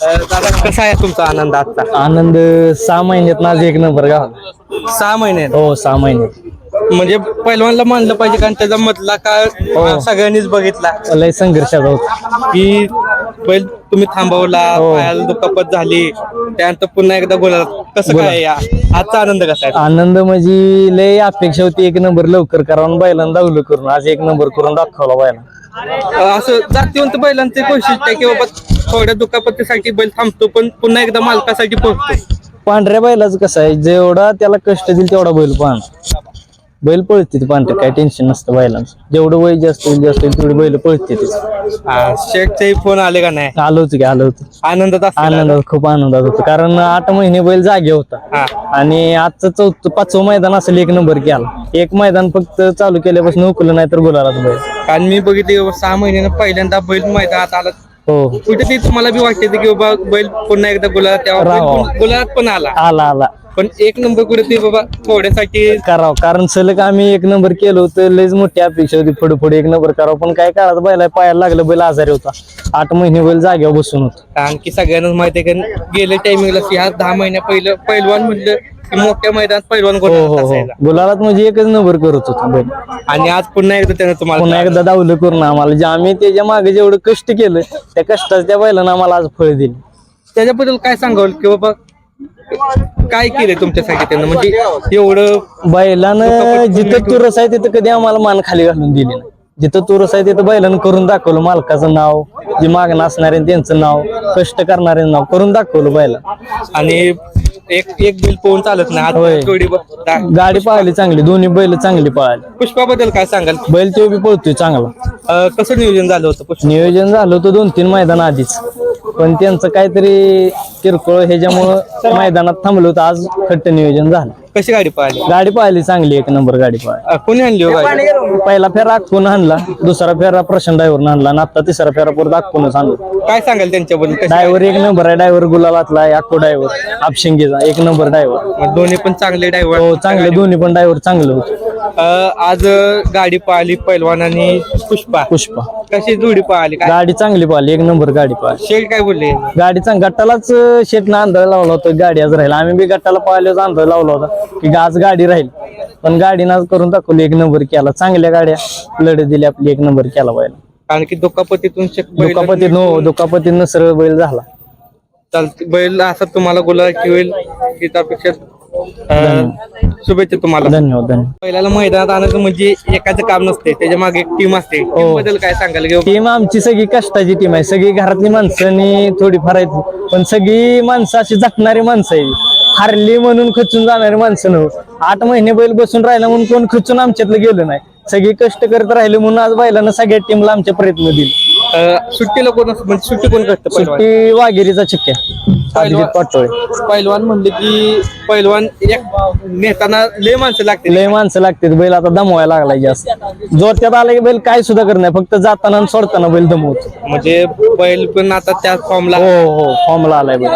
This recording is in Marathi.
दादा कसा आहे तुमचा आनंद आजचा? आनंद सहा महिन्यात माझं एक नंबर गाव. सहा महिने? हो सहा महिन्यात म्हणजे पहिलवानला मानलं पाहिजे कारण त्याचा मधला काळ हो. सगळ्यांनीच बघितला. लय संघर्षाचा होता. की बैल तुम्ही थांबवला हो. पायाला दुखापत झाली. त्यानंतर पुन्हा एकदा बोला कसं बोला. काय या? आजचा आनंद कसा आहे? आनंद म्हणजे लय अपेक्षा होती एक नंबर लवकर करावं बैलांना दावलं करून आज एक नंबर करून दाखवला बैला अं, असं जातीवंत बैलांचे वैशिष्ट्य आहे की बाबा थोड्या दुखापतीसाठी बैल थांबतो पण पुन्हा एकदा मालकासाठी पोहोचतो. पांढऱ्या बैलाचं कसं आहे जेवढा त्याला कष्ट दिल तेवढा बैल पाहण बैल पळते पांढरे काय टेन्शन नसतं बैलांचं. जेवढं वय जास्त होईल जास्त होईल तेवढी बैल पळते शेटचे फोन आले का नाही? आलं होतं की आलं होतं. आनंदात असतील? आनंदात खूप आनंदात होतो. कारण आठ महिने बैल जागे होता. हा. आणि आजचं चौथं पाचवं मैदान असेल एक नंबर केला एक मैदान फक्त चालू केल्यापासून उकलं नाही तर गुलालाच बैल. कारण मी बघितले सहा महिन्यानं पहिल्यांदा बैल मैदानात आला. हो. कुठेतरी तुम्हाला बी वाटते की बाबा बैल पुन्हा एकदा राहावा. पुन्हा- गुलाबात पण आला. आला आला. पण एक नंबर कुठेतरी बाबा थोड्यासाठी करावं कारण सलग आम्ही एक नंबर केलं होतं लयच मोठी अपेक्षा होती. पुढे पुढे एक नंबर करावं. पण काय काळात बैला पायाला लागलं बैल आजारी होता. आठ महिने बैल जागेवर बसून होता. आणखी सगळ्यांनाच माहिती आहे की गेल्या टायमिंगला ह्या दहा महिन्या पहिलं पैलवान म्हणलं की मोठ्या मैदानात पैलवान हो हो हो. गुलालात म्हणजे एकच नंबर करत होता बैल. आणि आज पुन्हा एकदा त्यानं तुम्हाला पुन्हा एकदा दावलं करून आम्हाला. जे आम्ही त्याच्यामागे जेवढं कष्ट केलं त्या कष्टाचं त्या बैलानं आम्हाला आज फळ दिली. त्याच्याबद्दल काय सांगाल? की बाबा काय केलंय तुमच्यासाठी त्यानं म्हणजे एवढं बैलानं जिथं तुरस आहे तिथं कधी आम्हाला मान खाली घालून दिली नाही. जिथं तुरस आहे तिथं बैलानं करून दाखवलं मालकाचं नाव जे मागणं असणारे त्यांचं नाव कष्ट करणारे नाव करून दाखवलं बैला आणि एक एक बिल पोहून चालत नाही. होय. आज थोडी ब- दा- गाडी पळाली चांगली दोन्ही बैल चांगली पळाली पुष्पाबद्दल काय सांगाल? बैल तो बी पळतोय चांगला. अं, कसं नियोजन झालं होतं पुष्प? नियोजन झालं होतं दोन तीन मैदान आधीच. पण त्यांचं काहीतरी किरकोळ ह्याच्यामुळं मैदानात थांबलं होतं. आज खट्ट नियोजन झालं. कशी गाडी पाहिली गाडी पाहिली चांगली एक नंबर गाडी पाहिली कोणी आणली हो गाडी? पहिला फेरा आखून आणला दुसरा फेरा प्रशांत ड्रायव्हर आणला आणि आता तिसरा फेरा परत आखूनच आणला. काय सांगाल त्यांच्याबद्दल? कशी ड्रायव्हर एक नंबर आहे ड्रायव्हर गुलालातला आहे अक्को ड्रायव्हर आपशिंगेचा एक नंबर ड्रायव्हर दोन्ही पण चांगले ड्रायव्हर हो चांगले दोन्ही पण ड्रायव्हर चांगलं होतं. आज गाडी पाहिली पैलवान आणि पुष्पा. पुष्पा. कशी जोडी पाहिली? काय? गाडी चांगली पाहिली एक नंबर गाडी पाहिली. शेठ काय बोलले? गाडी चांग गटालाच शेटनं अंदाज लावला होता गाडी आज राहील. आम्ही बी गटाला पाहिल्याच अंदाज लावला होता की आज गाडी राहील. पण गाडीनं करून दाखवली एक नंबर केला. चांगल्या गाड्या लढत दिली आपली एक नंबर केला बैल. कारण की दुखापतीतून दुखापतीत हो दुखापतीनं सरळ बैल झाला. चालते. बैल असा तुम्हाला गुलाची होईल त्यापेक्षा अं, शुभेच्छा तुम्हाला. धन्यवाद धन्यवाद. पहिल्याला मैदानात आणायचं म्हणजे एकाचं काम नसते त्याच्यामागे एक टीम असते. टीमबद्दल काय सांगाल की बाबा, टीम आमची सगळी कष्टाची टीम आहे. सगळी घरातली माणसं आणि थोडीफार आहेत. पण सगळी माणसं अशी झटणारी माणसं आहे हारली म्हणून खचून जाणारी माणसं नव्ह. आठ महिने बैल बसून राहिला म्हणून कोण खचून आमच्यातलं गेलं नाही. सगळी कष्ट करत राहिले म्हणून आज बैलानं सगळ्या टीमला आमचे प्रयत्न दिले. अं, सुट्टीला कोण म्हणजे सुट्टी कोण करतं? पहिलवान? सुट्टी वाघेरीचा चिक्क्या अभिजित पाटोळे. पहिलवान म्हणले की पहिलवान एक नेताना लय माणसं लागते लय माणसं लागतात बैल आता दमवायला लागलाय जास्त. जोरत्यात आला की बैल काय सुद्धा करत नाही फक्त जाताना आणि सोडताना बैल दमवतो. म्हणजे बैल पण आता त्या फॉर्मला हो हो फॉर्मला आलाय बैल.